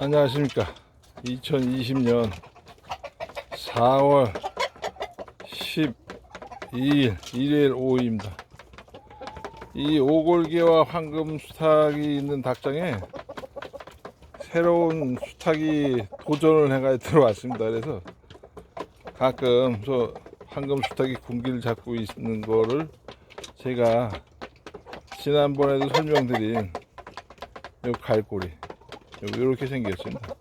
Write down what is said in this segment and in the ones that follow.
안녕하십니까. 2020년 4월 12일 일요일 오후입니다. 이 오골개와 황금 수탉이 있는 닭장에 새로운 수탉이 도전을 해가 들어왔습니다. 그래서 가끔 저 황금 수탉이 군기를 잡고 있는 거를 제가 지난번에도 설명드린 요 갈고리 이렇게 생겼습니다.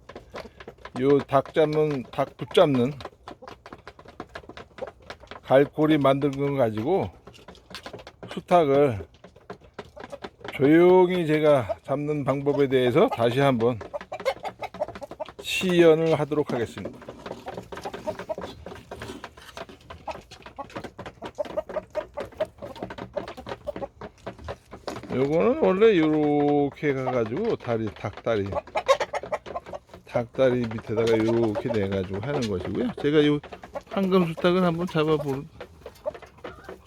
요 닭 잡는 닭 붙잡는 갈고리 만든 거 가지고 수탉을 조용히 제가 잡는 방법에 대해서 다시 한번 시연을 하도록 하겠습니다. 요거는 원래 이렇게 가가지고 다리 닭다리 닭다리 밑에다가 이렇게 내가지고 하는 것이고요. 제가 이 황금 수탉을 한번 잡아보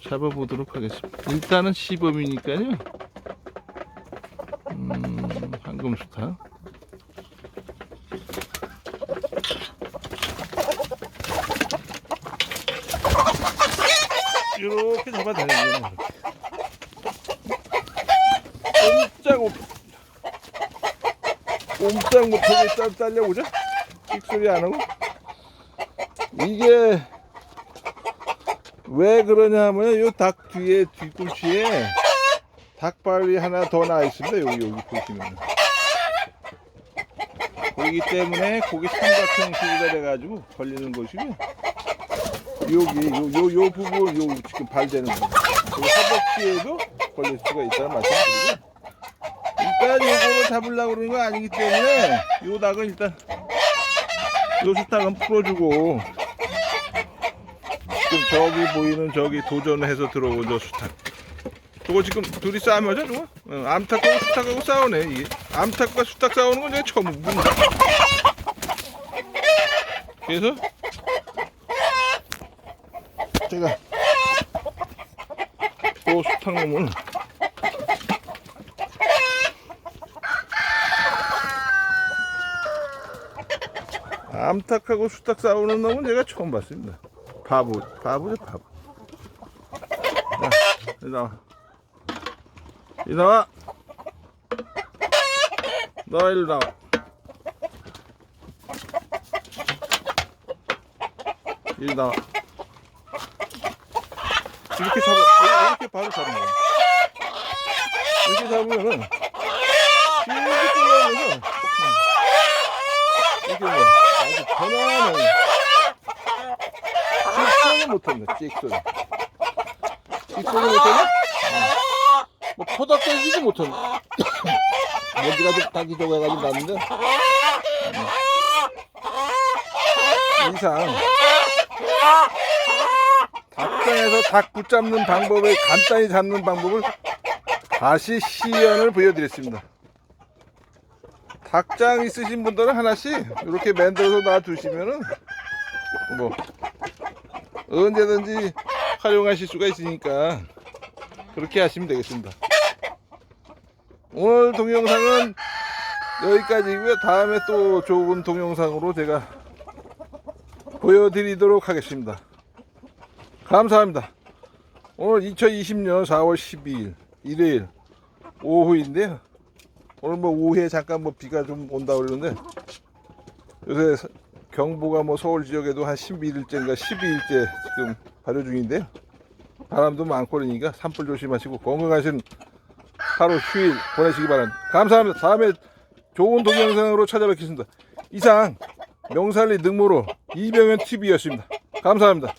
잡아보도록 하겠습니다. 일단은 시범이니까요. 음, 황금 수탉. 이렇게 잡아다니는 거예요. 꼼짝 못 꼼짝 못하게 딸, 딸려보자. 삑소리 안 하고. 이게 왜 그러냐 하면 요닭 뒤에 뒤꿈치에 닭발이 하나 더 나와 있습니다. 여기 여기 보시면. 그렇기 때문에 고기 삼각형식으로 돼가지고 걸리는 것이고 여기 요 요 요 부분 요 지금 발대는 부분. 그 허벅지에도 걸릴 수가 있다는 말씀드리고 일단 요거를 잡으려고 그러는 거 아니기 때문에 요 닭은 일단 요 수탉은 풀어주고 지금 저기 보이는 저기 도전해서 들어온 저 수탉 저거 지금 둘이 싸움하죠 저거? 어, 암탉하고 수탉하고 싸우네 이게. 암탉과 수탉 싸우는 건 내가 처음 봅니다. 그래서? 제가 또 수탉놈을 암탉하고 수탉 싸우는 놈은 제가 처음 봤습니다. 바보, 바보죠, 바보. 자, 이리 나와. 이리 나와. 너 일로 나와. 이리 나와. 이렇게 잡아, 이렇게 바로 잡는 거야. 이렇게 잡으면은, 이렇게 끌어오면서, 이게 뭐 아주 편안하네 못했네 찍소리. 찍소리 못했네? 응. 뭐 포닥 깨지지 못했네. 먼지가 좀 닭이 저거해가지고 났는데? 응. 이상. 닭장에서 닭 붙잡는 방법을 간단히 잡는 방법을 다시 시연을 보여드렸습니다. 닭장 있으신 분들은 하나씩 이렇게 만들어서 놔두시면은 뭐 언제든지 활용하실 수가 있으니까 그렇게 하시면 되겠습니다. 오늘 동영상은 여기까지고요. 다음에 또 좋은 동영상으로 제가 보여드리도록 하겠습니다. 감사합니다. 오늘 2020년 4월 12일 일요일 오후인데요. 오늘 뭐 오후에 잠깐 뭐 비가 좀 온다 그러는데 요새 서- 경보가 뭐 서울 지역에도 한 11일째인가 12일째 지금 발효 중인데요. 바람도 많고 그러니까 산불 조심하시고 건강하신 하루 휴일 보내시기 바랍니다. 감사합니다. 다음에 좋은 동영상으로 찾아뵙겠습니다. 이상 명살리 능모로 이병현 TV였습니다. 감사합니다.